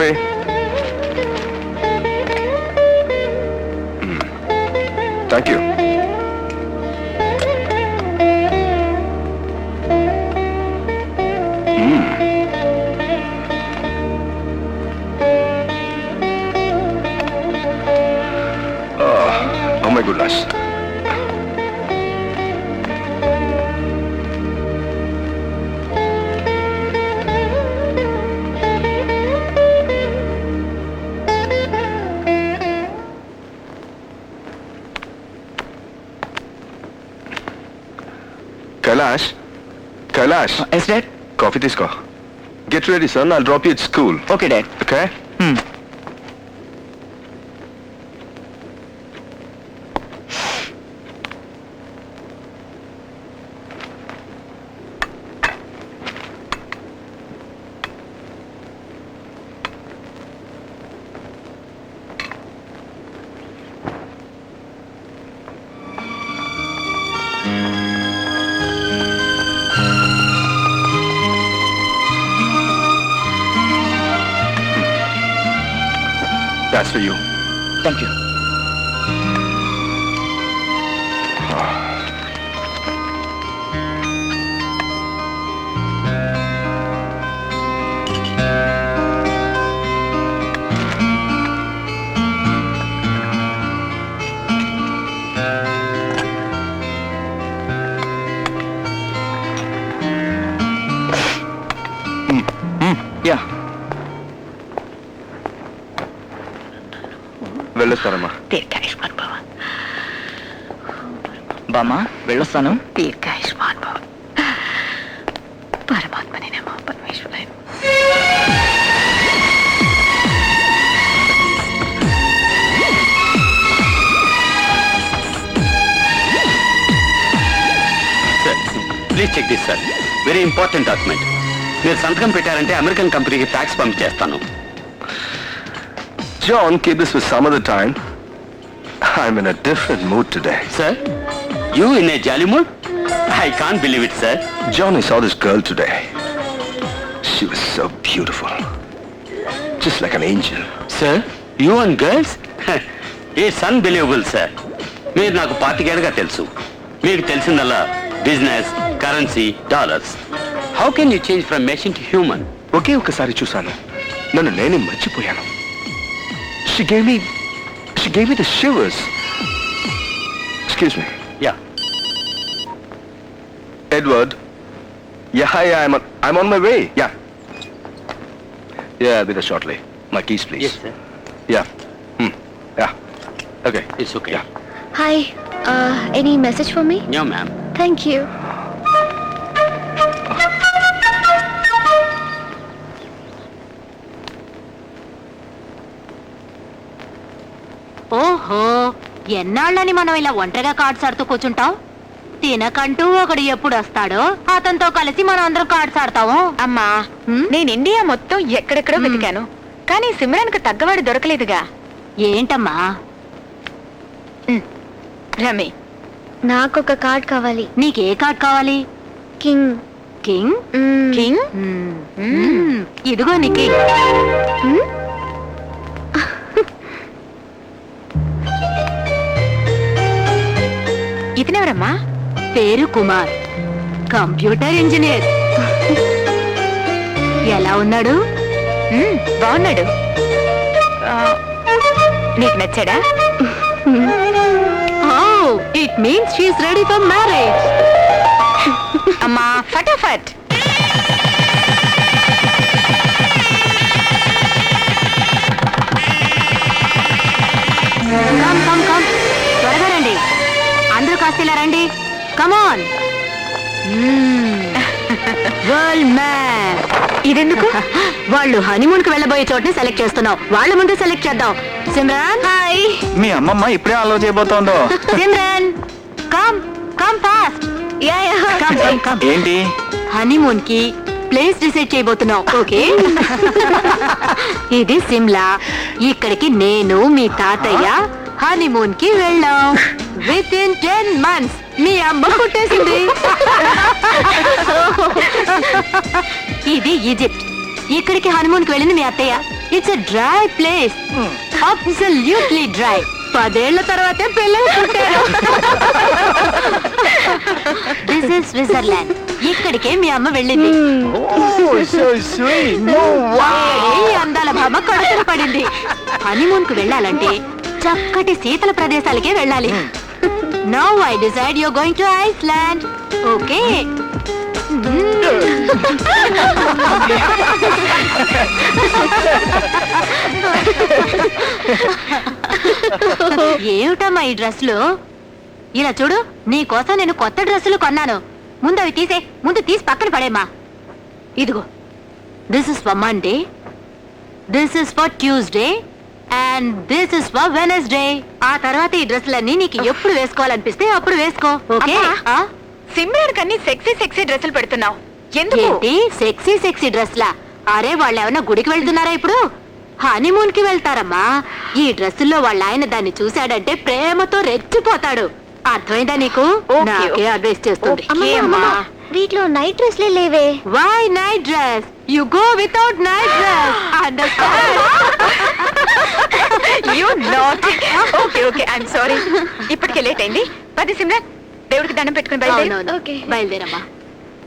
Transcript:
coffee? Mm. Thank you. Mm. Oh, oh my goodness. Kailash, yes dad coffee తీసుకో. Get ready, son. I'll drop you at school. Okay dad Okay? That's for you. Thank you బామ్మ వెళ్ళొస్తాను. దీర్ఘాయుష్మాన్ భవ పరమాత్మని నమో పరమేశ్వరాయ please check this sir very important document మీరు సంతకం పెట్టారంటే అమెరికన్ కంపెనీకి ట్యాక్స్ పంపించేస్తాను. John, keep this for some other time. I'm in a different mood today. Sir you in a jolly mood I can believe it sir John, I saw this girl today. She was so beautiful. Just like an angel. Sir you and girls it's unbelievable sir మీరు నాకు పాతికేళ్ళగా తెలుసు మీకు తెలిసిందల్లా business currency dollars how can you change from machine to human ఒకే ఒకసారి చూశాను నన్ను నేనే మర్చిపోయాను She gave me... She gave me the shivers. Excuse me. Yeah. Edward. Yeah, hi, I'm on, I'm on my way. Yeah. Yeah, I'll be there shortly. My keys, please. Yes, sir. Yeah. Hmm. Yeah. Okay. It's okay. Yeah. Hi. Uh, any message for me? No, ma'am. Thank you. Oh, oh. ఎన్నాళ్ళని మనం ఇలా ఒంటరిగా cards ఆడుతూ కూర్చుంటాం? తినకంటూ ఒకడు ఎప్పుడు వస్తాడో అతనితో కలిసి మనం అందరం కార్డ్స్ ఆడతాము. అమ్మా? నేను ఇండియా మొత్తం ఎక్కడెక్కడో. వెతికాను. కానీ సిమ్రాన్కు తగ్గవాడు దొరకలేదుగా. ఏంటమ్మా? రమి నాకు ఒక కార్డ్ కావాలి. నీకే కార్డ్ కావాలి? కింగ్. కింగ్. కింగ్. ఇదిగో నీ కింగ్ మ్మ్? పేరు కుమార్. Computer engineer. ఎలా ఉన్నాడు? బాగున్నాడు. నీకు నచ్చాడా? It means she is ready for marriage. Come on world map ఇదెందుకు? వాళ్ళు హనీమూన్కి వెళ్ళబోయే చోటుని సెలెక్ట్ చేస్తున్నాం. వాళ్ళ ముందు సెలెక్ట్ చేద్దాం. సిమ్రాన్ హాయ్ మీ అమ్మమ్మ ఇప్పుడే ఆలో చేయబోతోందో. Simran come come fast yeah yeah come come come ఏంటి? హనీమూన్కి ప్లేస్ డిసైడ్ చేయబోతున్నాం. ఓకే ఇది సిమ్లా ఇక్కడికి నేను మీ తాతయ్య హనీమూన్కి వెళ్ళాం. విత్ ఇన్ టెన్ మంత్స్ మీ అమ్మ పుట్టేసింది ఇది ఈజిప్ట్. ఇక్కడికి హనుమూన్కి వెళ్ళింది మీ అత్తయ్య. It's dry place absolutely dry పదేళ్ళ తర్వాతే పిల్లలు పుట్టారు. దిస్ ఇస్ స్విట్జర్లాండ్ ఇక్కడికే మీ అమ్మ వెళ్ళింది. ఏడి అందాల భామ కడుపున పడింది. హనీమూన్కు వెళ్ళాలంటే చక్కటి శీతల ప్రదేశాలకే వెళ్ళాలి. Now I decide you going to Iceland okay ఏమిటమ్మా ఈ డ్రెస్లు ఇలా చూడు నీ కోసం నేను కొత్త డ్రెస్సులు కొన్నాను. ముందు అవి తీసే ముందు తీసి పక్కన పడేమ్మా ఇదిగో this is for Monday this is for Tuesday and this is for Wednesday ఆ తర్వాత ఈ డ్రెస్సులన్నీ నీకు ఎప్పుడు వేసుకోవాలనిపిస్తే అప్పుడు వేసుకో. ఓకే. అమ్మా. సిమ్రాన్ కన్ని సెక్సీ సెక్సీ డ్రెస్సులు పెడుతున్నావు. ఎందుకు? ఏంటి? సెక్సీ సెక్సీ డ్రెస్లా? అరే వాళ్ళు ఏమైనా గుడికి వెళ్తున్నారా ఇప్పుడు? హనీమూన్కి వెళ్తారమ్మా. ఈ డ్రెస్సుల్లో వాళ్ళ ఆయన దాన్ని చూశాడంటే ప్రేమతో రెచ్చిపోతాడు. అర్థమైందా నీకు? ఓకే, నాకే ఓకే. అడ్వైస్ చేస్తుంది. అమ్మమ్మ? అమ్మమ్మ, వీటిలో నైట్ డ్రెస్లే లేవే. Why night dress? You go without night dress. Understand you not okay okay I'm sorry ఇప్పటికే లేట్ అయింది. పది సిమ్రాన్ దేవుడికి దండం పెట్టుకుని బయలుదేరి. బయలుదేరమ్మా.